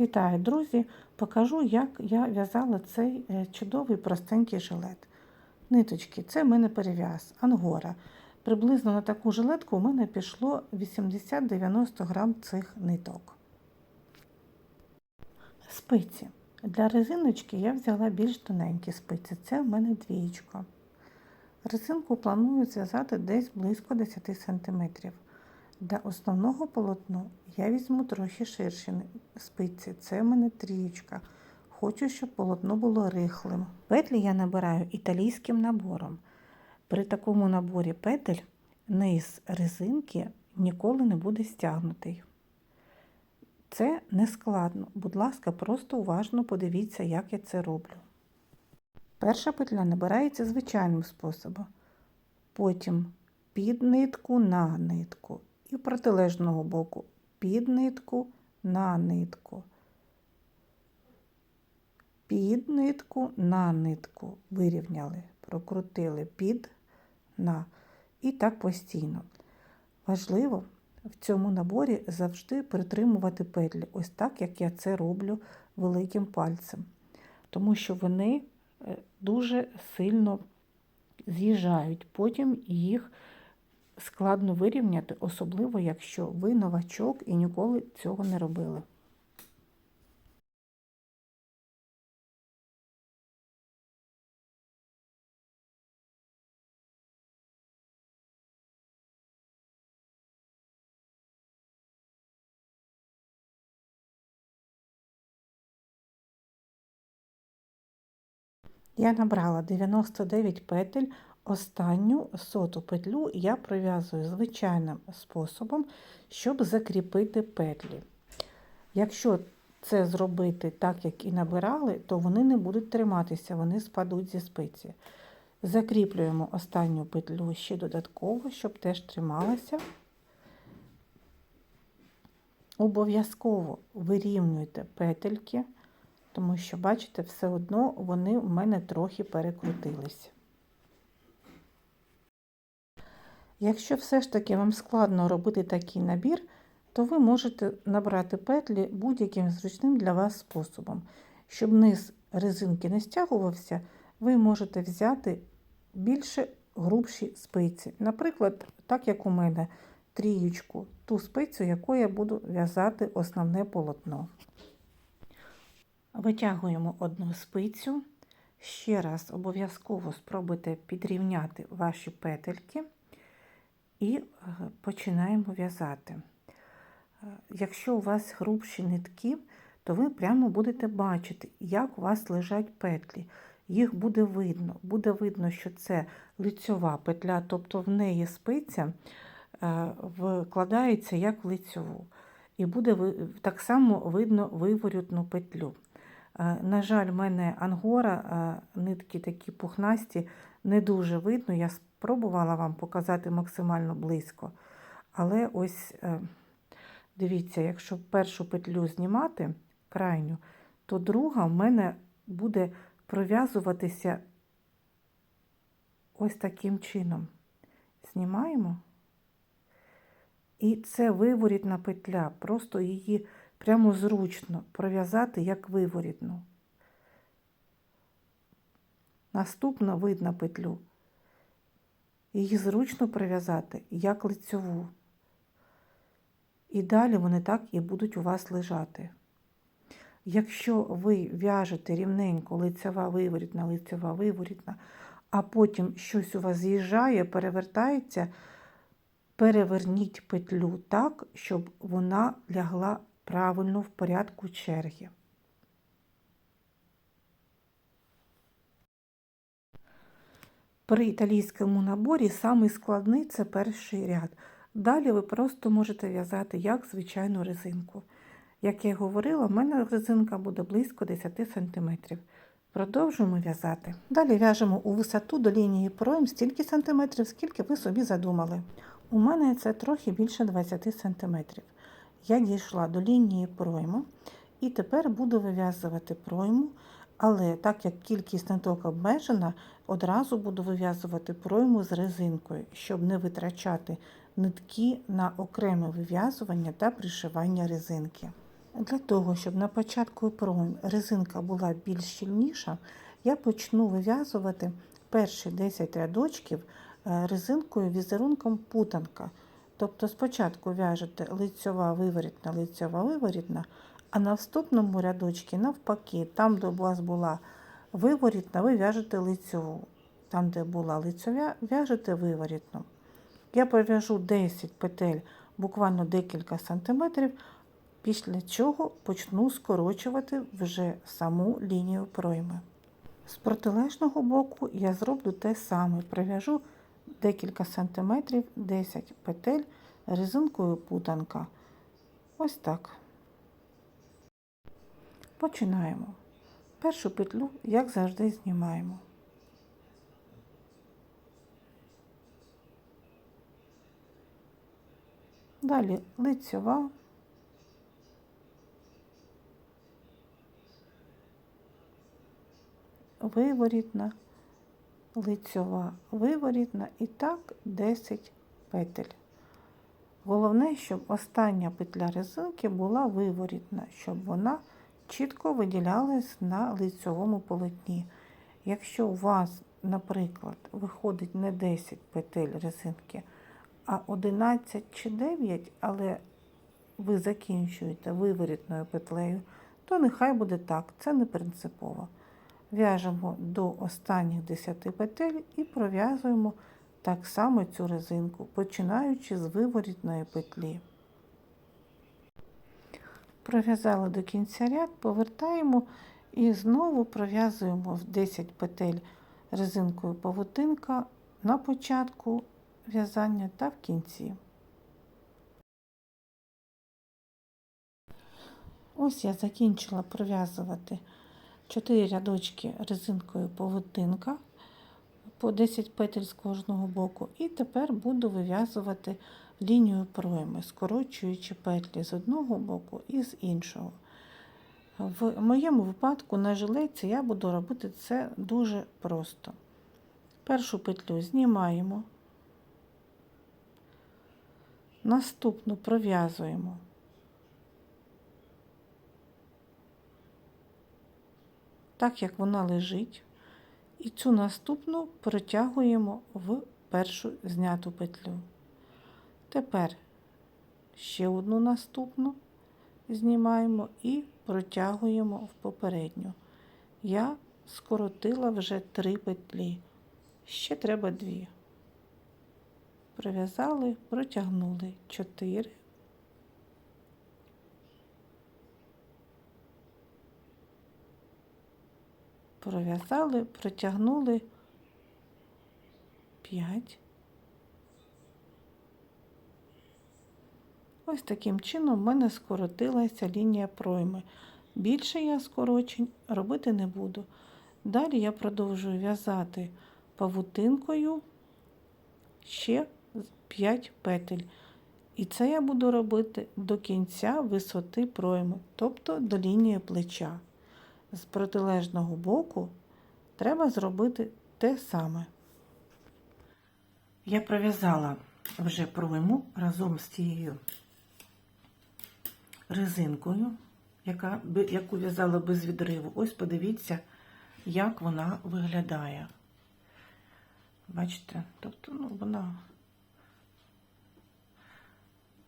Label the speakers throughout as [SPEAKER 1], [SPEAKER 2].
[SPEAKER 1] Вітаю, друзі! Покажу, як я в'язала цей е, чудовий простенький жилет. Ниточки, це в мене перев'яз, ангора. Приблизно на таку жилетку у мене пішло 80-90 грам цих ниток. Спиці. Для резиночки я взяла більш тоненькі спиці. Це в мене двієчка. Резинку планую зв'язати десь близько 10 см. Для основного полотна я візьму трохи ширші спиці. Це в мене трієчка. Хочу, щоб полотно було рихлим. Петлі я набираю італійським набором. При такому наборі петель низ резинки ніколи не буде стягнутий. Це не складно. Будь ласка, просто уважно подивіться, як я це роблю. Перша петля набирається звичайним способом. Потім під нитку на нитку. І протилежного боку під нитку на нитку. Під нитку на нитку. Вирівняли, прокрутили під на. І так постійно. Важливо в цьому наборі завжди притримувати петлі, ось так, як я це роблю великим пальцем. Тому що вони дуже сильно з'їжджають, потім їх складно вирівняти, особливо, якщо ви новачок і ніколи цього не робили. Я набрала 99 петель, останню соту петлю я пров'язую звичайним способом, щоб закріпити петлі. Якщо це зробити так, як і набирали, то вони не будуть триматися, вони спадуть зі спиці. Закріплюємо останню петлю ще додатково, щоб теж трималася. Обов'язково вирівнюйте петельки тому що, бачите, все одно вони в мене трохи перекрутились. Якщо все ж таки вам складно робити такий набір, то ви можете набрати петлі будь-яким зручним для вас способом. Щоб низ резинки не стягувався, ви можете взяти більше грубші спиці. Наприклад, так як у мене трієчку, ту спицю, якою я буду в'язати основне полотно. Витягуємо одну спицю. Ще раз обов'язково спробуйте підрівняти ваші петельки і е, починаємо в'язати. Е, якщо у вас грубші нитки, то ви прямо будете бачити, як у вас лежать петлі. Їх буде видно. Буде видно, що це лицьова петля, тобто в неї спиця е, вкладається як лицьову. І буде так само видно виворітну петлю. На жаль, в мене ангора, нитки такі пухнасті, не дуже видно. Я спробувала вам показати максимально близько. Але ось, е, дивіться, якщо першу петлю знімати крайню, то друга в мене буде пров'язуватися ось таким чином. Знімаємо. І це виворітна петля, просто її прямо зручно пров'язати як виворітну. Наступно видно петлю. Її зручно пров'язати як лицьову. І далі вони так і будуть у вас лежати. Якщо ви в'яжете рівненько лицева виворітна, лицева виворітна, а потім щось у вас з'їжджає, перевертається, переверніть петлю так, щоб вона лягла правильно в порядку черги. При італійському наборі самий складний це перший ряд. Далі ви просто можете в'язати як звичайну резинку. Як я й говорила, в мене резинка буде близько 10 см. Продовжуємо в'язати. Далі в'яжемо у висоту до лінії пройм стільки сантиметрів, скільки ви собі задумали. У мене це трохи більше 20 см я дійшла до лінії пройму і тепер буду вив'язувати пройму, але так як кількість ниток обмежена, одразу буду вив'язувати пройму з резинкою, щоб не витрачати нитки на окреме вив'язування та пришивання резинки. Для того, щоб на початку пройм резинка була більш щільніша, я почну вив'язувати перші 10 рядочків е, резинкою візерунком путанка. Тобто спочатку в'яжете лицьова виворітна, лицьова виворітна, а на наступному рядочці навпаки, там, де у вас була виворітна, ви в'яжете лицьову. Там, де була лицьова, в'яжете виворітну. Я пров'яжу 10 петель буквально декілька сантиметрів, після чого почну скорочувати вже саму лінію пройми. З протилежного боку я зроблю те саме, пров'яжу декілька сантиметрів, 10 петель резинкою путанка. Ось так. Починаємо. Першу петлю, як завжди, знімаємо. Далі лицьова. Виворітна, лицьова, виворітна і так 10 петель. Головне, щоб остання петля резинки була виворітна, щоб вона чітко виділялась на лицьовому полотні. Якщо у вас, наприклад, виходить не 10 петель резинки, а 11 чи 9, але ви закінчуєте виворітною петлею, то нехай буде так, це не принципово. В'яжемо до останніх 10 петель і пров'язуємо так само цю резинку, починаючи з виворітної петлі. Пров'язали до кінця ряд, повертаємо і знову пров'язуємо в 10 петель резинкою павутинка на початку в'язання та в кінці. Ось я закінчила пров'язувати 4 рядочки резинкою павутинка по 10 петель з кожного боку. І тепер буду вив'язувати лінію пройми, скорочуючи петлі з одного боку і з іншого. В моєму випадку на жилетці я буду робити це дуже просто. Першу петлю знімаємо, наступну пров'язуємо. Так як вона лежить, і цю наступну протягуємо в першу зняту петлю. Тепер ще одну наступну знімаємо і протягуємо в попередню. Я скоротила вже три петлі, ще треба дві. Прив'язали, протягнули чотири. Пров'язали, протягнули 5. Ось таким чином в мене скоротилася лінія пройми. Більше я скорочень робити не буду. Далі я продовжую в'язати павутинкою ще 5 петель. І це я буду робити до кінця висоти пройми, тобто до лінії плеча. З протилежного боку треба зробити те саме. Я пров'язала вже пройму разом з цією резинкою, яка, яку в'язала без відриву. Ось подивіться, як вона виглядає. Бачите, тобто, ну, вона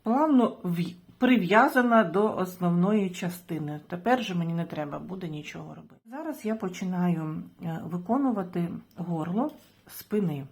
[SPEAKER 1] плавно прив'язана до основної частини. Тепер же мені не треба буде нічого робити. Зараз я починаю виконувати горло спини.